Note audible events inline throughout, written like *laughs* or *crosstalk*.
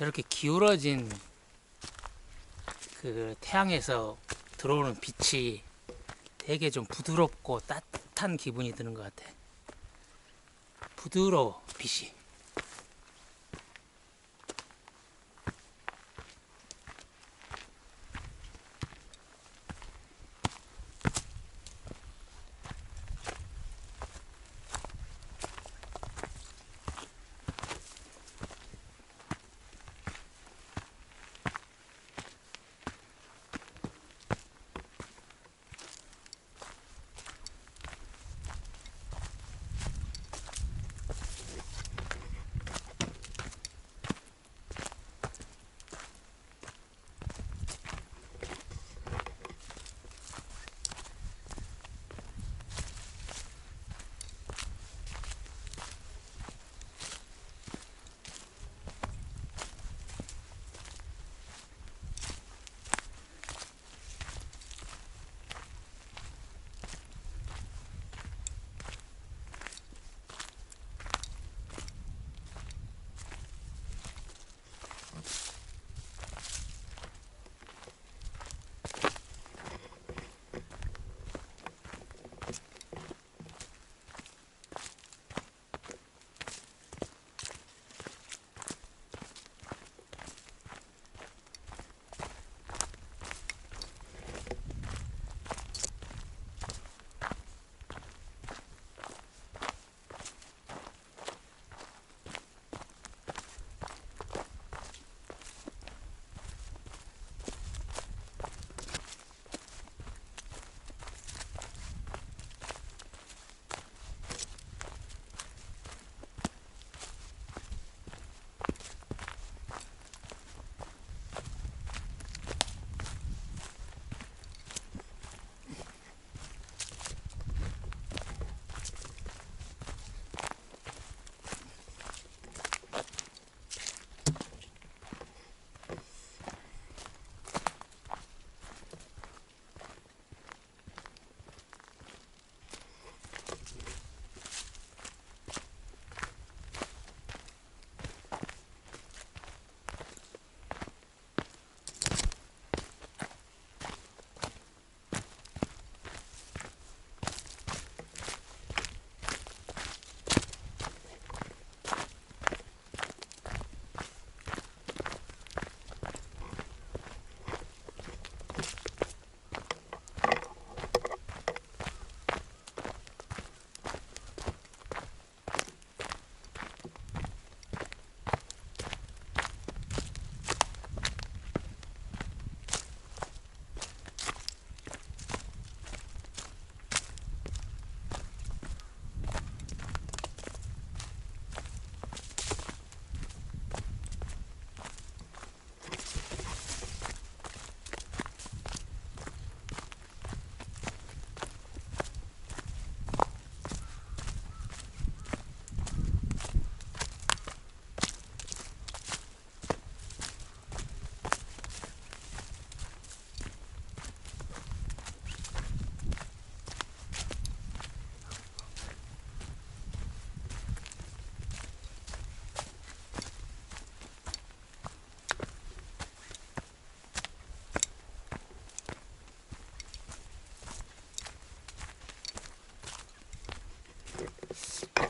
저렇게 기울어진 그 태양에서 들어오는 빛이 되게 좀 부드럽고 따뜻한 기분이 드는 것 같아. 부드러워, 빛이.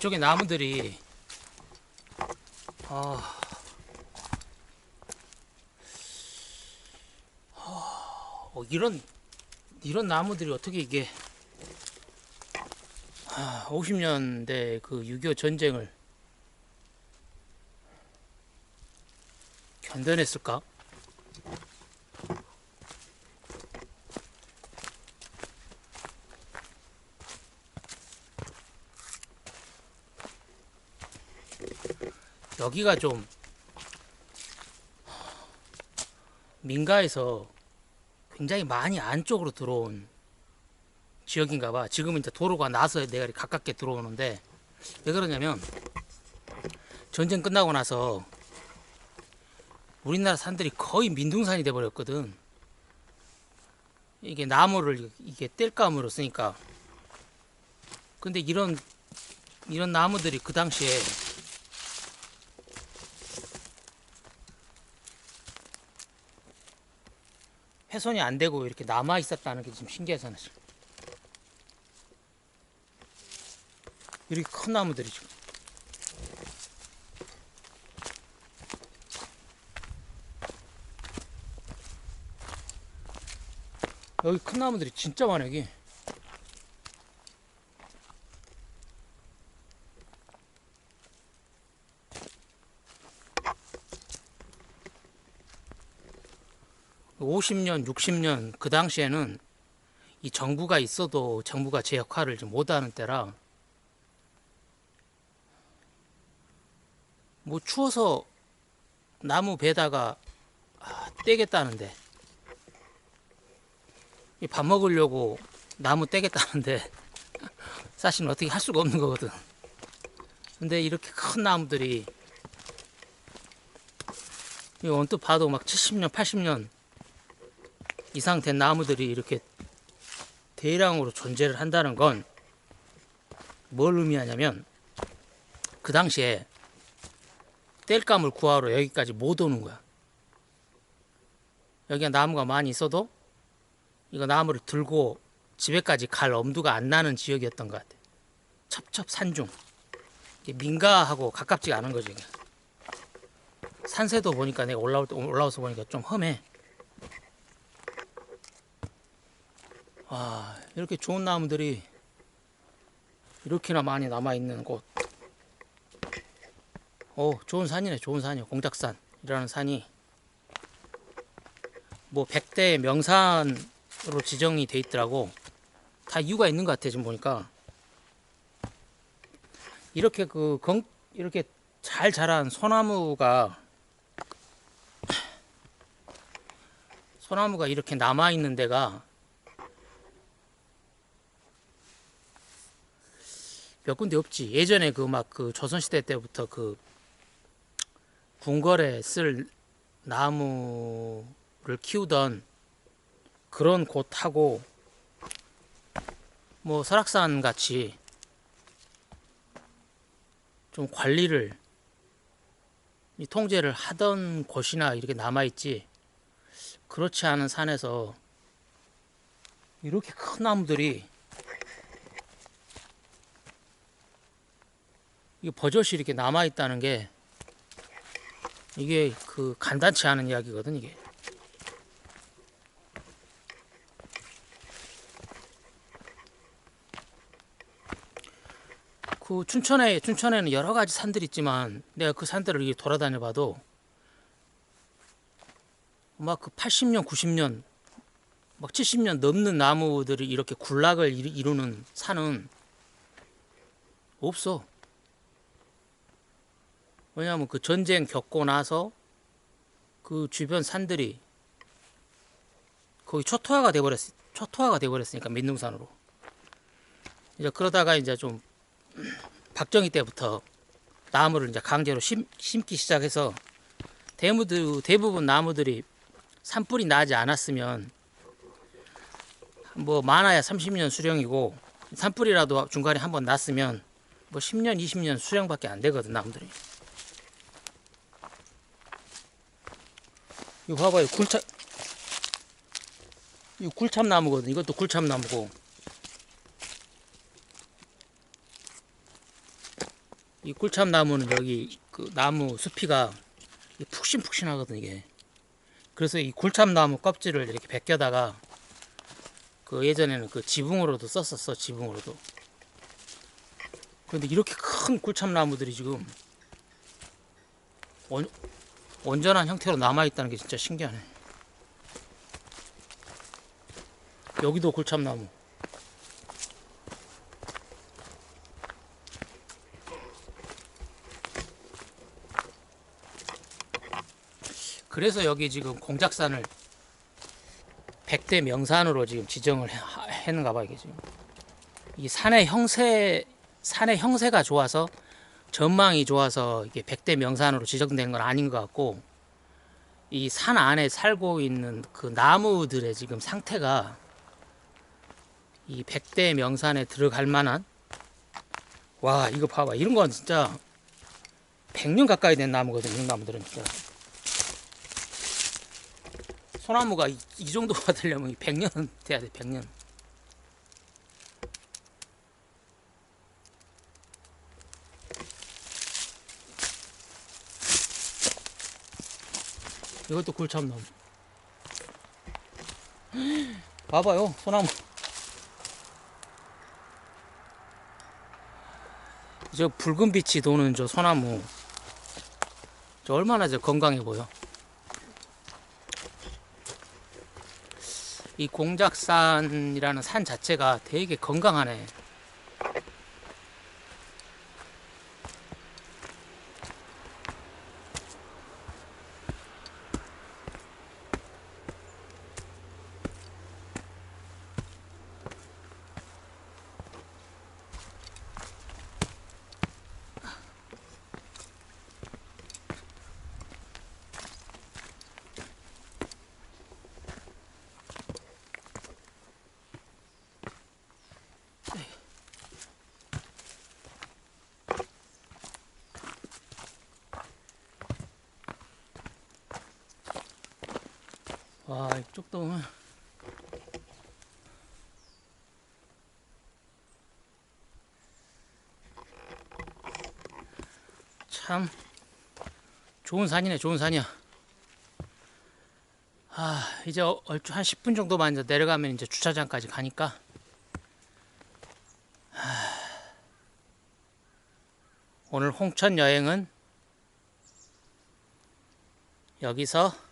이쪽에 나무들이. 아, 어, 이런 이런 나무들이 어떻게 이게. 아, 50년대 그 6.25 전쟁을 견뎌냈을까? 여기가 좀 민가에서 굉장히 많이 안쪽으로 들어온 지역인가 봐. 지금은 이제 도로가 나서 내가 가깝게 들어오는데 왜 그러냐면 전쟁 끝나고 나서 우리나라 산들이 거의 민둥산이 돼 버렸거든. 이게 나무를 이게 뗄감으로 쓰니까 근데 이런 이런 나무들이 그 당시에 훼손이 안 되고 이렇게 남아 있었다는 게 지금 신기해서 지금. 이렇게 큰 나무들이 지금. 여기 큰 나무들이 진짜 많아 여기. 오십 년 60년 그 당시에는 이 정부가 있어도 정부가 제 역할을 좀 못하는 때라 뭐 추워서 나무 베다가 아, 떼겠다는데 이밥 먹으려고 나무 떼겠다는데 *laughs* 사실은 어떻게 할 수가 없는 거거든. 근데 이렇게 큰 나무들이 이 언뜻 봐도 막 70년, 80년 이상 된 나무들이 이렇게 대량으로 존재를 한다는 건 뭘 의미하냐면 그 당시에 땔감을 구하러 여기까지 못 오는 거야. 여기가 나무가 많이 있어도 이거 나무를 들고 집에까지 갈 엄두가 안 나는 지역이었던 것 같아. 첩첩산중. 민가하고 가깝지가 않은 거지. 산세도 보니까 내가 올라올 때 올라와서 보니까 좀 험해. 와 이렇게 좋은 나무들이 이렇게나 많이 남아 있는 곳. 오 좋은 산이네 좋은 산이요 공작산이라는 산이 뭐 백대 명산으로 지정이 돼 있더라고. 다 이유가 있는 것 같아 지금 보니까 이렇게 그 건, 이렇게 잘 자란 소나무가 소나무가 이렇게 남아 있는 데가 몇 군데 없지. 예전에 그막그 조선시대 때부터 그 궁궐에 쓸 나무를 키우던 그런 곳하고 뭐 설악산 같이 좀 관리를 이 통제를 하던 곳이나 이렇게 남아 있지 그렇지 않은 산에서 이렇게 큰 나무들이 이 버젓이 이렇게 남아 있다는 게 이게 그 간단치 않은 이야기거든 이게. 그 춘천에 춘천에는 여러 가지 산들이 있지만 내가 그 산들을 이렇게 돌아다녀 봐도 막 그 80년, 90년, 막 70년 넘는 나무들이 이렇게 군락을 이루- 이루는 산은 없어. 왜냐하면 그 전쟁 겪고 나서 그 주변 산들이 거의 초토화가 돼버렸 초토화가 돼버렸으니까 민둥산으로. 이제 그러다가 이제 좀 박정희 때부터 나무를 이제 강제로 심, 심기 시작해서 대무들 대부분 나무들이 산불이 나지 않았으면 뭐 많아야 30년 수령이고 산불이라도 중간에 한번 났으면 뭐 10년 20년 수령밖에 안 되거든 나무들이 이거 봐봐요. 굴참 이거 굴참나무거든. 이것도 굴참나무고. 이 굴참나무는 여기 그 나무 숲이가 푹신푹신하거든 이게. 그래서 이 굴참나무 껍질을 이렇게 벗겨다가 그 예전에는 그 지붕으로도 썼었어 지붕으로도. 그런데 이렇게 큰 굴참나무들이 지금 원, 온전한 형태로 남아있다는 게 진짜 신기하네. 여기도 굴참나무. 그래서 여기 지금 공작산을 백대 명산으로 지금 지정을 하- 했는가 봐 이게 지금. 이 산의 형세 산의 형세가 좋아서 전망이 좋아서 이게 백대 명산으로 지정된 건 아닌 것 같고 이 산 안에 살고 있는 그 나무들의 지금 상태가 이 백대 명산에 들어갈 만한 와 이거 봐봐. 이런 건 진짜 100년 가까이 된 나무거든 이런 나무들은 진짜. 소나무가 이, 이 정도가 *laughs* 되려면 100년은 돼야 돼 100년 이것도 굴참나무 봐봐요 소나무. 저 붉은 빛이 도는 저 소나무. 저 얼마나 저 건강해 보여. 이 공작산이라는 산 자체가 되게 건강하네 와 이쪽도. 보면 참 좋은 산이네 좋은 산이야. 아 이제 얼추 한 10분 정도만 이제 내려가면 이제 주차장까지 가니까. 하, 오늘 홍천 여행은 여기서